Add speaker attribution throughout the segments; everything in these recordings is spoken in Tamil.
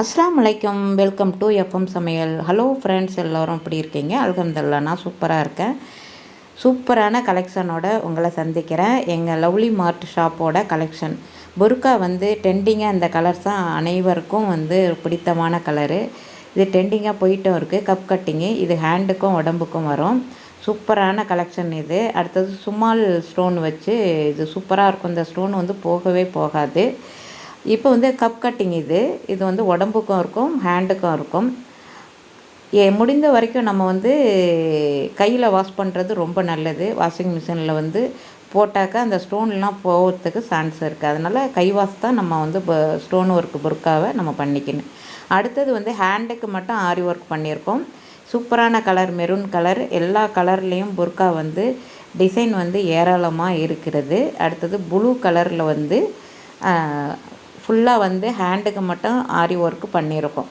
Speaker 1: அஸ்லாம் வலைக்கம் வெல்கம் டு எஃப்எம் சமையல் ஹலோ ஃப்ரெண்ட்ஸ் எல்லோரும் எப்படி இருக்கீங்க அல்கம்துல்லா நான் சூப்பராக இருக்கேன் சூப்பரான கலெக்ஷனோட உங்களை சந்திக்கிறேன் எங்கள் லவ்லி மார்ட் ஷாப்போட கலெக்ஷன் பொருக்கா வந்து ட்ரெண்டிங்காக இந்த கலர்ஸ் தான் அனைவருக்கும் வந்து பிடித்தமான கலரு இது ட்ரெண்டிங்காக போயிட்டும் இருக்குது கப் கட்டிங்கு இது ஹேண்டுக்கும் உடம்புக்கும் வரும் சூப்பரான கலெக்ஷன் இது அடுத்தது சுமால் ஸ்டோன் வச்சு இது சூப்பராக இருக்கும் இந்த ஸ்டோன் வந்து போகவே போகாது இப்போ வந்து கப் கட்டிங் இது இது வந்து உடம்புக்கும் இருக்கும் ஹேண்டுக்கும் இருக்கும் ஏ முடிந்த வரைக்கும் நம்ம வந்து கையில் வாஷ் பண்ணுறது ரொம்ப நல்லது வாஷிங் மிஷினில் வந்து போட்டாக்கா அந்த ஸ்டோன்லாம் போகிறதுக்கு சான்ஸ் இருக்குது அதனால் கை வாஷ் தான் நம்ம வந்து இப்போ ஸ்டோன் ஒர்க் புர்க்காவை நம்ம பண்ணிக்கணும் அடுத்தது வந்து ஹேண்டுக்கு மட்டும் ஆரி ஒர்க் பண்ணியிருக்கோம் சூப்பரான கலர் மெரூன் கலர் எல்லா கலர்லேயும் புர்க்கா வந்து டிசைன் வந்து ஏராளமாக இருக்கிறது அடுத்தது ப்ளூ கலரில் வந்து ஃபுல்லாக வந்து ஹேண்டுக்கு மட்டும் ஆரி ஒர்க்கு பண்ணியிருக்கோம்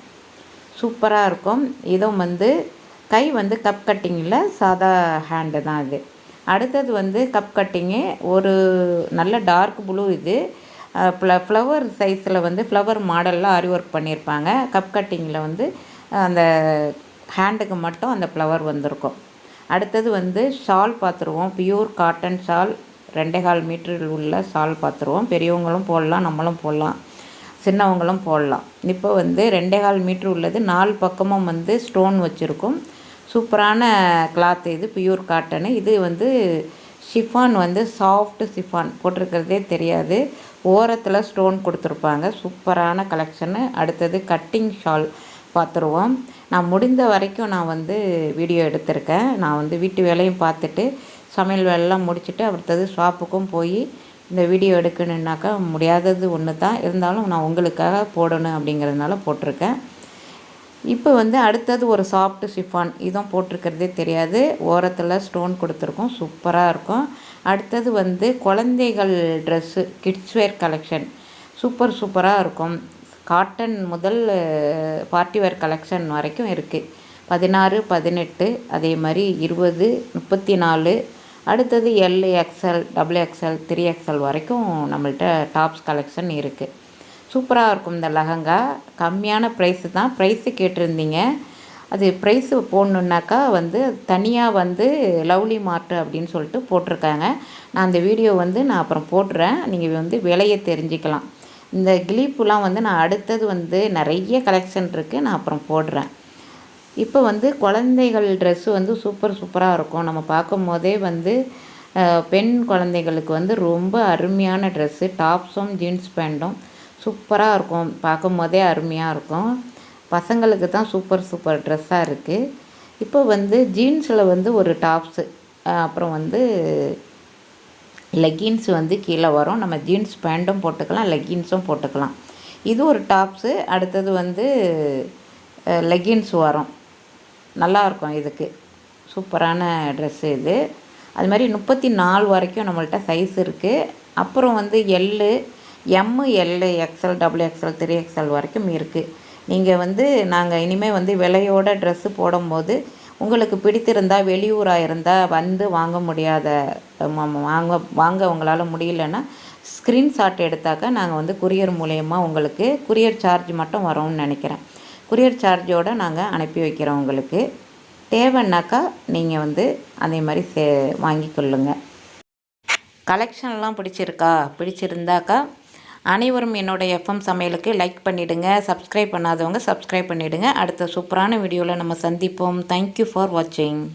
Speaker 1: சூப்பராக இருக்கும் இதுவும் வந்து கை வந்து கப் கட்டிங்கில் சாதா ஹேண்டு தான் இது அடுத்தது வந்து கப் கட்டிங்கு ஒரு நல்ல டார்க் ப்ளூ இது ஃப்ளவர் சைஸில் வந்து ஃப்ளவர் மாடலில் ஆரி ஒர்க் பண்ணியிருப்பாங்க கப் கட்டிங்கில் வந்து அந்த ஹேண்டுக்கு மட்டும் அந்த ஃப்ளவர் வந்திருக்கும் அடுத்தது வந்து ஷால் பார்த்துருவோம் பியூர் காட்டன் ஷால் ரெண்டே கால் மீட்டரில் உள்ள ஷால் பார்த்துருவோம் பெரியவங்களும் போடலாம் நம்மளும் போடலாம் சின்னவங்களும் போடலாம் இப்போ வந்து ரெண்டே கால் மீட்ரு உள்ளது நாலு பக்கமும் வந்து ஸ்டோன் வச்சுருக்கும் சூப்பரான கிளாத் இது பியூர் காட்டனு இது வந்து ஷிஃபான் வந்து சாஃப்ட் ஷிஃபான் போட்டிருக்கிறதே தெரியாது ஓரத்தில் ஸ்டோன் கொடுத்துருப்பாங்க சூப்பரான கலெக்ஷனு அடுத்தது கட்டிங் ஷால் பார்த்துருவோம் நான் முடிந்த வரைக்கும் நான் வந்து வீடியோ எடுத்திருக்கேன் நான் வந்து வீட்டு வேலையும் பார்த்துட்டு சமையல் வேலைலாம் முடிச்சுட்டு அடுத்தது ஷாப்புக்கும் போய் இந்த வீடியோ எடுக்கணுன்னாக்கா முடியாதது ஒன்று தான் இருந்தாலும் நான் உங்களுக்காக போடணும் அப்படிங்கிறதுனால போட்டிருக்கேன் இப்போ வந்து அடுத்தது ஒரு சாஃப்ட்டு ஷிஃபான் இதுவும் போட்டிருக்கிறதே தெரியாது ஓரத்தில் ஸ்டோன் கொடுத்துருக்கோம் சூப்பராக இருக்கும் அடுத்தது வந்து குழந்தைகள் ட்ரெஸ்ஸு கிட்ஸ்வேர் கலெக்ஷன் சூப்பர் சூப்பராக இருக்கும் காட்டன் முதல் பார்ட்டிவேர் கலெக்ஷன் வரைக்கும் இருக்குது பதினாறு பதினெட்டு அதே மாதிரி இருபது முப்பத்தி நாலு அடுத்தது L XL double XL three XL வரைக்கும் நம்மள்கிட்ட டாப்ஸ் கலெக்ஷன் இருக்குது சூப்பராக இருக்கும் இந்த லெஹங்கா கம்மியான ப்ரைஸு தான் ப்ரைஸு கேட்டிருந்தீங்க அது ப்ரைஸு போடணுன்னாக்கா வந்து தனியாக வந்து லவ்லி மார்ட்டு அப்படின்னு சொல்லிட்டு போட்டிருக்காங்க நான் அந்த வீடியோ வந்து நான் அப்புறம் போட்டுறேன் நீங்கள் வந்து விலையை தெரிஞ்சுக்கலாம் இந்த கிளிப்புலாம் வந்து நான் அடுத்தது வந்து நிறைய கலெக்ஷன் இருக்குது நான் அப்புறம் போடுறேன் இப்போ வந்து குழந்தைகள் ட்ரெஸ்ஸு வந்து சூப்பர் சூப்பராக இருக்கும் நம்ம பார்க்கும் போதே வந்து பெண் குழந்தைகளுக்கு வந்து ரொம்ப அருமையான ட்ரெஸ்ஸு டாப்ஸும் ஜீன்ஸ் பேண்ட்டும் சூப்பராக இருக்கும் பார்க்கும் போதே அருமையாக இருக்கும் பசங்களுக்கு தான் சூப்பர் சூப்பர் ட்ரெஸ்ஸாக இருக்குது இப்போ வந்து ஜீன்ஸில் வந்து ஒரு டாப்ஸு அப்புறம் வந்து லெகின்ஸ் வந்து கீழே வரும் நம்ம ஜீன்ஸ் பேண்ட்டும் போட்டுக்கலாம் லெகின்ஸும் போட்டுக்கலாம் இது ஒரு டாப்ஸு அடுத்தது வந்து லெகின்ஸ் வரும் நல்லாயிருக்கும் இதுக்கு சூப்பரான ட்ரெஸ்ஸு இது அது மாதிரி முப்பத்தி நாலு வரைக்கும் நம்மள்ட்ட சைஸ் இருக்குது அப்புறம் வந்து L M L XL double XL three XL வரைக்கும் இருக்குது நீங்கள் வந்து நாங்கள் இனிமேல் வந்து விலையோட ட்ரெஸ்ஸு போடும்போது உங்களுக்கு பிடித்திருந்தால் வெளியூராக இருந்தால் வந்து வாங்க முடியாத வாங்க வாங்க உங்களால் முடியலன்னா ஸ்க்ரீன்ஷாட் எடுத்தாக்கா நாங்கள் வந்து குரியர் மூலயமா உங்களுக்கு குரியர் சார்ஜ் மட்டும் வரோம்னு நினைக்கிறேன் குரியர் சார்ஜோடு நாங்கள் அனுப்பி வைக்கிறோம் உங்களுக்கு தேவைன்னாக்கா நீங்கள் வந்து அதே மாதிரி சே வாங்கி கொள்ளுங்கள் கலெக்ஷன்லாம் பிடிச்சிருக்கா பிடிச்சிருந்தாக்கா அனைவரும் என்னோடய எஃப்எம் சமையலுக்கு லைக் பண்ணிவிடுங்க சப்ஸ்கிரைப் பண்ணாதவங்க சப்ஸ்கிரைப் பண்ணிவிடுங்க அடுத்த சூப்பரான வீடியோவில் நம்ம சந்திப்போம் தேங்க்யூ ஃபார் வாட்சிங்